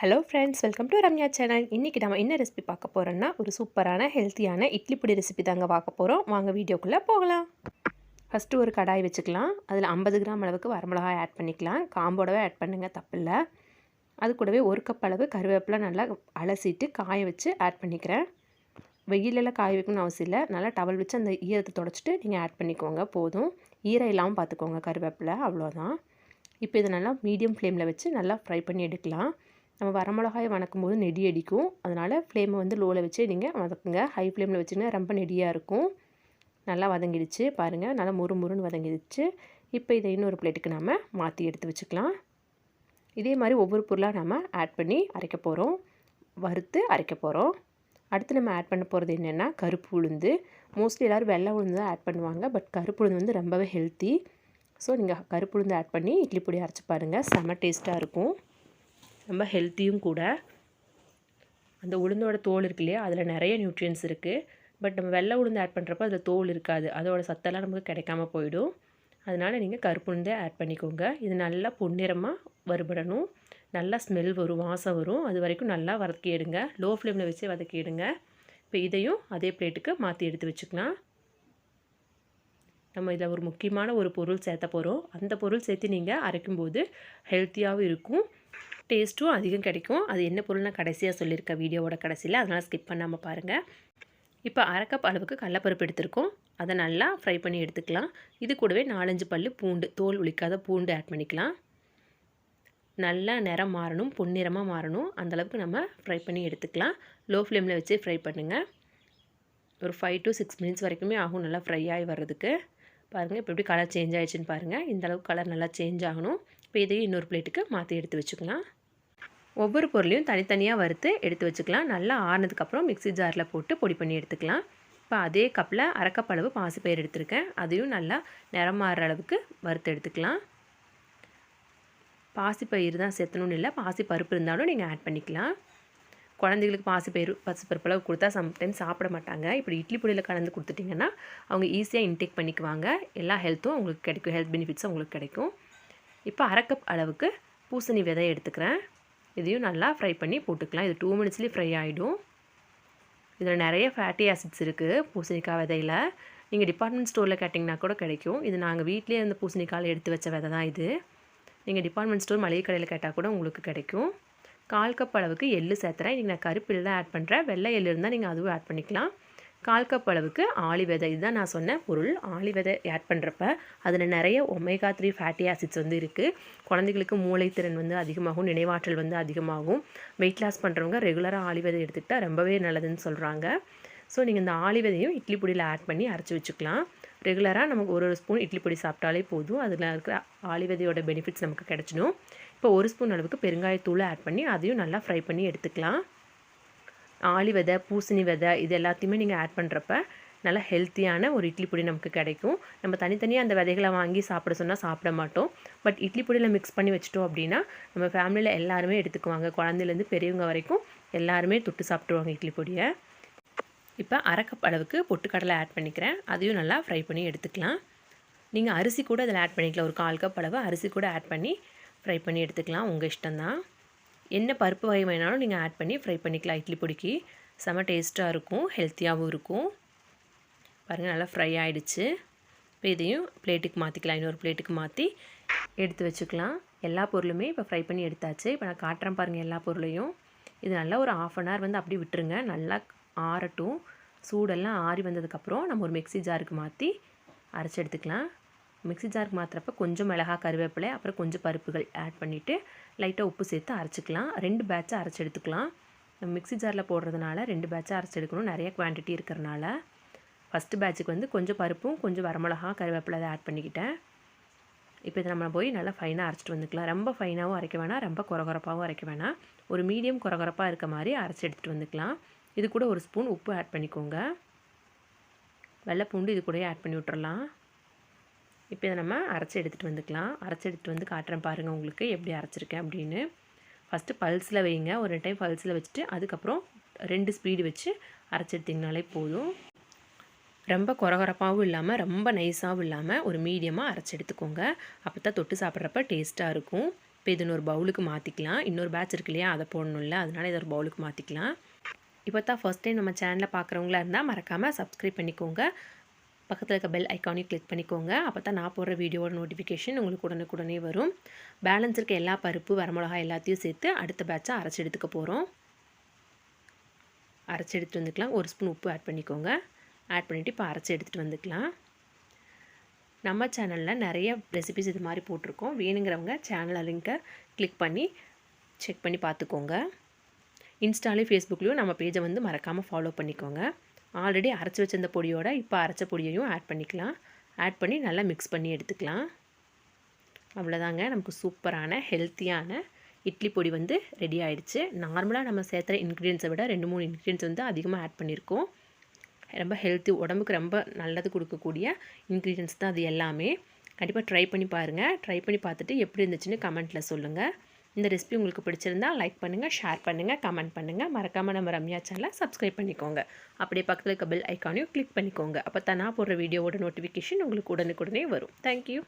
Hello friends welcome to Ramya channel இன்றைக்கி நம்ம என்ன ரெசிபி பார்க்க போகிறோன்னா ஒரு சூப்பரான ஹெல்த்தியான இட்லி பொடி ரெசிபி தாங்க பார்க்க போகிறோம் வாங்க வீடியோக்குள்ளே போகலாம். ஃபஸ்ட்டு ஒரு கடாய் வச்சுக்கலாம். அதில் ஐம்பது கிராம் அளவுக்கு வரமிளகாய் ஆட் பண்ணிக்கலாம். காம்போடவே ஆட் பண்ணுங்கள் தப்பில்லை. அது கூடவே ஒரு கப் அளவு கருவேப்பிலை நல்லா அலசிட்டு காய வச்சு ஆட் பண்ணிக்கிறேன். வெயிலெல்லாம் காய வைக்கணும்னு அவசியம் இல்லை. நல்லா டவல் வச்சு அந்த ஈரத்தை தொடச்சிட்டு நீங்கள் ஆட் பண்ணிக்கோங்க போதும். ஈரம் இல்லாமல் பார்த்துக்கோங்க கருவேப்பிலை அவ்வளோதான் இப்போ இதை நல்லா மீடியம் ஃப்ளேமில் வச்சு நல்லா ஃப்ரை பண்ணி எடுக்கலாம். நம்ம வரமிளகாயை வணக்கும் போது நெடி அடிக்கும். அதனால் ஃப்ளேமை வந்து லோவில் வச்சு நீங்கள் வதக்குங்க. ஹை ஃப்ளேமில் வச்சுன்னா ரொம்ப நெடியாக இருக்கும். நல்லா வதங்கிடுச்சு. பாருங்கள் நல்லா முறு முறுன்னு வதங்கிடுச்சு. இப்போ இதை இன்னொரு பிளேட்டுக்கு நாம் மாற்றி எடுத்து வச்சுக்கலாம். இதே மாதிரி ஒவ்வொரு பொருளாக நாம் ஆட் பண்ணி அரைக்க போகிறோம் வறுத்து அரைக்க போகிறோம் அடுத்து நம்ம ஆட் பண்ண போகிறது என்னென்னா கருப்பு உளுந்து. மோஸ்ட்லி எல்லோரும் வெள்ளை உளுந்து தான் ஆட் பண்ணுவாங்க. பட் கருப்பு உளுந்து வந்து ரொம்பவே ஹெல்த்தி ஸோ நீங்கள் கருப்பு உளுந்து ஆட் பண்ணி இட்லி பொடி அரைச்சி பாருங்கள் செம்ம டேஸ்ட்டாக இருக்கும். ரொம்ப ஹெல்த்தியும் கூட. அந்த உளுந்தோட தோல் இருக்கு இல்லையா? அதில் நிறைய நியூட்ரியன்ஸ் இருக்குது பட் நம்ம வெள்ளை உளுந்து ஆட் பண்ணுறப்ப அதில் தோல் இருக்காது. அதோட சத்தெல்லாம் நமக்கு கிடைக்காம போயிடும். அதனால் நீங்கள் கருப்பு உளுந்தே ஆட் பண்ணிக்கோங்க. இது நல்லா பொன்னிறமாக வறுபடணும். நல்லா ஸ்மெல் வரும் வாசம் வரும். அது வரைக்கும் நல்லா வதக்கிடுங்க லோ ஃப்ளேமில் வச்சு வதக்கிடுங்க இப்போ இதையும் அதே பிளேட்டுக்கு மாற்றி எடுத்து வச்சுக்கலாம். நம்ம இதில் ஒரு முக்கியமான ஒரு பொருள் சேர்த்த போகிறோம் அந்த பொருள் சேர்த்து நீங்கள் அரைக்கும்போது ஹெல்த்தியாகவும் இருக்கும். டேஸ்ட்டும் அதிகம் கிடைக்கும். அது என்ன பொருள்னா கடைசியாக சொல்லியிருக்கேன் வீடியோவோட கடைசியில் அதனால் ஸ்கிப் பண்ணாமல் பாருங்கள் இப்போ அரை கப் அளவுக்கு கடலப்பருப்பு எடுத்திருக்கோம். அதை நல்லா ஃப்ரை பண்ணி எடுத்துக்கலாம். இது கூடவே நாலஞ்சு பல் பூண்டு தோல் உளிக்காத பூண்டு ஆட் பண்ணிக்கலாம். நல்லா நிறம் மாறணும் பொன்னிறமாக மாறணும். அந்தளவுக்கு நம்ம ஃப்ரை பண்ணி எடுத்துக்கலாம். லோ ஃப்ளேமில் வச்சு ஃப்ரை பண்ணுங்கள் ஒரு ஃபைவ் டு சிக்ஸ் மினிட்ஸ் வரைக்குமே ஆகும் நல்லா ஃப்ரை ஆகி வர்றதுக்கு. பாருங்கள் இப்போ எப்படி கலர் சேஞ்ச் ஆகிடுச்சின்னு பாருங்கள் இந்தளவுக்கு கலர் நல்லா சேஞ்ச் ஆகணும். இப்போ இதையும் இன்னொரு பிளேட்டுக்கு மாற்றி எடுத்து வச்சுக்கலாம். ஒவ்வொரு பொருளையும் தனித்தனியாக வறுத்து எடுத்து வச்சுக்கலாம். நல்லா ஆறுனதுக்கப்புறம் மிக்சி ஜாரில் போட்டு பொடி பண்ணி எடுத்துக்கலாம். இப்போ அதே கப்பில் அரைக்கப்பளவு பாசிப்பயிர் எடுத்திருக்கேன். அதையும் நல்லா நிறம் மாறுற அளவுக்கு வறுத்து எடுத்துக்கலாம். பாசிப்பயிர் தான் சேர்த்தணும்னு இல்லை பாசி பருப்பு இருந்தாலும் நீங்கள் ஆட் பண்ணிக்கலாம். குழந்தைகளுக்கு பாசிப்பயிறு பசுப்பருப்பளவு கொடுத்தா சம்டைம்ஸ் சாப்பிட மாட்டாங்க. இப்படி இட்லி பொடியில் கலந்து கொடுத்துட்டிங்கன்னா அவங்க ஈஸியாக இன்டேக் பண்ணிக்குவாங்க. எல்லா ஹெல்த்தும் அவங்களுக்கு கிடைக்கும். ஹெல்த் பெனிஃபிட்ஸும் அவங்களுக்கு கிடைக்கும். இப்போ அரைக்கப் அளவுக்கு பூசணி விதை எடுத்துக்கிறேன். இதையும் நல்லா ஃப்ரை பண்ணி போட்டுக்கலாம். இது டூ மினிட்ஸ்லேயே ஃப்ரை ஆகிடும் இதில் நிறைய ஃபேட்டி ஆசிட்ஸ் இருக்குது பூசணிக்காய் விதையில். நீங்கள் டிபார்ட்மெண்ட் ஸ்டோரில் கேட்டிங்கன்னா கூட கிடைக்கும். இது நாங்கள் வீட்லேயே இருந்த பூசணிக்காயில் எடுத்து வச்ச விதை தான் இது. நீங்கள் டிபார்ட்மெண்ட் ஸ்டோர் மளிகை கடையில் கேட்டால் கூட உங்களுக்கு கிடைக்கும். கால் கப் அளவுக்கு எள்ளு சேர்த்துறேன். இன்றைக்கி நான் கருப்பு தான் ஆட் பண்ணுறேன் வெள்ளை எள்ளு இருந்தால் நீங்கள் அதுவும் ஆட் பண்ணிக்கலாம். கால் கப் அளவுக்கு ஆளி விதை. இதுதான் நான் சொன்ன பொருள். ஆளி விதை ஆட் பண்ணுறப்ப அதில் நிறைய ஒமேகா த்ரீ ஃபேட்டி ஆசிட்ஸ் வந்து இருக்குது குழந்தைகளுக்கு மூளைத்திறன் வந்து அதிகமாகும் நினைவாற்றல் வந்து அதிகமாகும். வெயிட் லாஸ் பண்ணுறவங்க ரெகுலராக ஆளி விதை எடுத்துக்கிட்டால் ரொம்பவே நல்லதுன்னு சொல்கிறாங்க ஸோ நீங்கள் இந்த ஆளி விதையும் இட்லி பொடியில் ஆட் பண்ணி அரைச்சி வச்சுக்கலாம். ரெகுலராக நமக்கு ஒரு ஒரு ஸ்பூன் இட்லி பொடி சாப்பிட்டாலே போதும். அதில் இருக்கிற ஆளிவெதையோட பெனிஃபிட்ஸ் நமக்கு கிடச்சிடும். இப்போ ஒரு ஸ்பூன் அளவுக்கு பெருங்காயத்தூள் ஆட் பண்ணி அதையும் நல்லா ஃப்ரை பண்ணி எடுத்துக்கலாம். ஆளி விதை பூசணி விதை இது எல்லாத்தையுமே நீங்கள் ஆட் பண்ணுறப்ப நல்லா ஹெல்த்தியான ஒரு இட்லி பொடி நமக்கு கிடைக்கும். நம்ம தனித்தனியாக அந்த விதைகளை வாங்கி சாப்பிட சொன்னால் சாப்பிட மாட்டோம். பட் இட்லி பொடியில் மிக்ஸ் பண்ணி வச்சிட்டோம் அப்படின்னா நம்ம ஃபேமிலியில் எல்லாருமே எடுத்துக்குவாங்க. குழந்தைலேருந்து பெரியவங்க வரைக்கும் எல்லாருமே தொட்டு சாப்பிட்ருவாங்க இட்லி பொடியை. இப்போ அரை கப் அளவுக்கு பொட்டுக்கடலை ஆட் பண்ணிக்கிறேன். அதையும் நல்லா ஃப்ரை பண்ணி எடுத்துக்கலாம். நீங்கள் அரிசி கூட அதில் ஆட் பண்ணிக்கலாம். ஒரு கால் கப் அளவு அரிசி கூட ஆட் பண்ணி ஃப்ரை பண்ணி எடுத்துக்கலாம். உங்கள் இஷ்டம்தான். என்ன பருப்பு வகை வேணாலும் நீங்கள் ஆட் பண்ணி ஃப்ரை பண்ணிக்கலாம். இட்லி பொடிக்கு செம டேஸ்ட்டாக இருக்கும் ஹெல்த்தியாகவும் இருக்கும். பாருங்கள் நல்லா ஃப்ரை ஆகிடுச்சு இப்போ இதையும் பிளேட்டுக்கு மாற்றிக்கலாம் இன்னொரு பிளேட்டுக்கு மாற்றி எடுத்து வச்சுக்கலாம். எல்லா பொருளுமே இப்போ ஃப்ரை பண்ணி எடுத்தாச்சு. இப்போ நான் காட்டுறேன் பாருங்கள் எல்லா பொருளையும். இது நல்லா ஒரு ஆஃப் அன் ஹவர் வந்து அப்படி விட்டுருங்க. நல்லா ஆறட்டும். சூடெல்லாம் ஆறி வந்ததுக்கப்புறம் நம்ம ஒரு மிக்சி ஜாருக்கு மாற்றி அரைச்சி எடுத்துக்கலாம். மிக்சி ஜாருக்கு மாற்றுறப்ப கொஞ்சம் மிளகா கருவேப்பிலை அப்புறம் கொஞ்சம் பருப்புகள் ஆட் பண்ணிவிட்டு லைட்டாக உப்பு சேர்த்து அரைச்சிக்கலாம். ரெண்டு பேட்சாக அரைச்சி எடுத்துக்கலாம். நம்ம மிக்சி ஜாரில் போடுறதுனால ரெண்டு பேட்சாக அரைச்சி எடுக்கணும். நிறைய குவான்டிட்டி இருக்கிறனால. ஃபஸ்ட்டு பேட்சுக்கு வந்து கொஞ்சம் பருப்பும் கொஞ்சம் வரமிளகா கருவேப்பிலை அதை ஆட் பண்ணிக்கிட்டேன். இப்போ இதை நம்ம போய் நல்லா ஃபைனாக அரைச்சிட்டு வந்துக்கலாம். ரொம்ப ஃபைனாகவும் அரைக்க வேணாம். ரொம்ப குறகுறப்பாகவும் அரைக்க வேணாம். ஒரு மீடியம் குறகுறப்பாக இருக்க மாதிரி அரைச்சி எடுத்துகிட்டு வந்துக்கலாம். இது கூட ஒரு ஸ்பூன் உப்பு ஆட் பண்ணிக்கோங்க. வெள்ளைப்பூண்டு இது கூட ஆட் பண்ணி விட்டுறலாம். இப்போ இதை நம்ம அரைச்சி எடுத்துகிட்டு வந்துக்கலாம். அரைச்சி எடுத்துகிட்டு வந்து காட்டுறேன் பாருங்கள் உங்களுக்கு எப்படி அரைச்சிருக்கேன் அப்படின்னு. ஃபஸ்ட்டு பல்ஸில் வைங்க. ஒரு டைம் பல்ஸில் வச்சுட்டு அதுக்கப்புறம் ரெண்டு ஸ்பீடு வச்சு அரைச்சி எடுத்திங்கனாலே போதும். ரொம்ப குறகுறப்பாகவும் இல்லாமல் ரொம்ப நைஸாகவும் இல்லாமல் ஒரு மீடியமாக அரைச்சி எடுத்துக்கோங்க. அப்போ தான் தொட்டு சாப்பிட்றப்ப டேஸ்ட்டாக இருக்கும். இப்போ இது ஒரு பவுலுக்கு மாற்றிக்கலாம் இன்னொரு பேட்ச் இருக்கு இல்லையா? அதை போடணும்ல. அதனால இதை ஒரு பவுலுக்கு மாற்றிக்கலாம் இப்போ தான் ஃபஸ்ட் டைம் நம்ம சேனலில் பார்க்குறவங்களா இருந்தால் மறக்காமல் சப்ஸ்கிரைப் பண்ணிக்கோங்க. பக்கத்தில் இருக்க பெல் ஐக்கானையும் கிளிக் பண்ணிக்கோங்க. அப்போ தான் நான் போடுற வீடியோட நோட்டிஃபிகேஷன் உங்களுக்கு உடனுக்குடனே வரும். பேலன்ஸ் இருக்க எல்லா பருப்பு வரமிளகாய் எல்லாத்தையும் சேர்த்து அடுத்த பேட்சாக அரைச்சி எடுத்துக்க போகிறோம் அரைச்சி எடுத்துகிட்டு வந்துக்கலாம். ஒரு ஸ்பூன் உப்பு ஆட் பண்ணிக்கோங்க. ஆட் பண்ணிவிட்டு இப்போ அரைச்சி எடுத்துகிட்டு வந்துக்கலாம். நம்ம சேனலில் நிறைய ரெசிபிஸ் இது மாதிரி போட்டிருக்கோம். வேணுங்கிறவங்க சேனல் லிங்க்கை கிளிக் பண்ணி செக் பண்ணி பார்த்துக்கோங்க. இன்ஸ்டாலேயும் ஃபேஸ்புக்லேயும் நம்ம பேஜை வந்து மறக்காமல் ஃபாலோ பண்ணிக்கோங்க. ஆல்ரெடி அரைச்சி வச்சிருந்த பொடியோட இப்போ அரைச்ச பொடியையும் ஆட் பண்ணிக்கலாம். ஆட் பண்ணி நல்லா மிக்ஸ் பண்ணி எடுத்துக்கலாம். அவ்வளோதாங்க. நமக்கு சூப்பரான ஹெல்த்தியான இட்லி பொடி வந்து ரெடி ஆகிடுச்சு நார்மலாக நம்ம சேர்த்துற இன்க்ரீடியன்ஸை விட ரெண்டு மூணு இன்க்ரீடியன்ஸ் வந்து அதிகமாக ஆட் பண்ணியிருக்கோம். ரொம்ப ஹெல்த்தி உடம்புக்கு ரொம்ப நல்லது கொடுக்கக்கூடிய இன்க்ரீடியன்ஸ் தான் அது எல்லாமே. கண்டிப்பாக ட்ரை பண்ணி பாருங்கள் ட்ரை பண்ணி பார்த்துட்டு எப்படி இருந்துச்சுன்னு கமெண்ட்டில் சொல்லுங்கள் இந்த ரெசிபி உங்களுக்கு பிடிச்சிருந்தா லைக் பண்ணுங்கள் ஷேர் பண்ணுங்கள் கமெண்ட் பண்ணுங்கள் மறக்காமல் நம்ம ரம்யா சேனலை சப்ஸ்கிரைப் பண்ணிக்கோங்க. அப்படியே பக்கத்தில் இருக்க பெல் ஐக்கானையும் கிளிக் பண்ணிக்கோங்க. அப்போ தான் நான் போடுற வீடியோவோட நோட்டிஃபிகேஷன் உங்களுக்கு உடனுக்குடனே வரும். தேங்க்யூ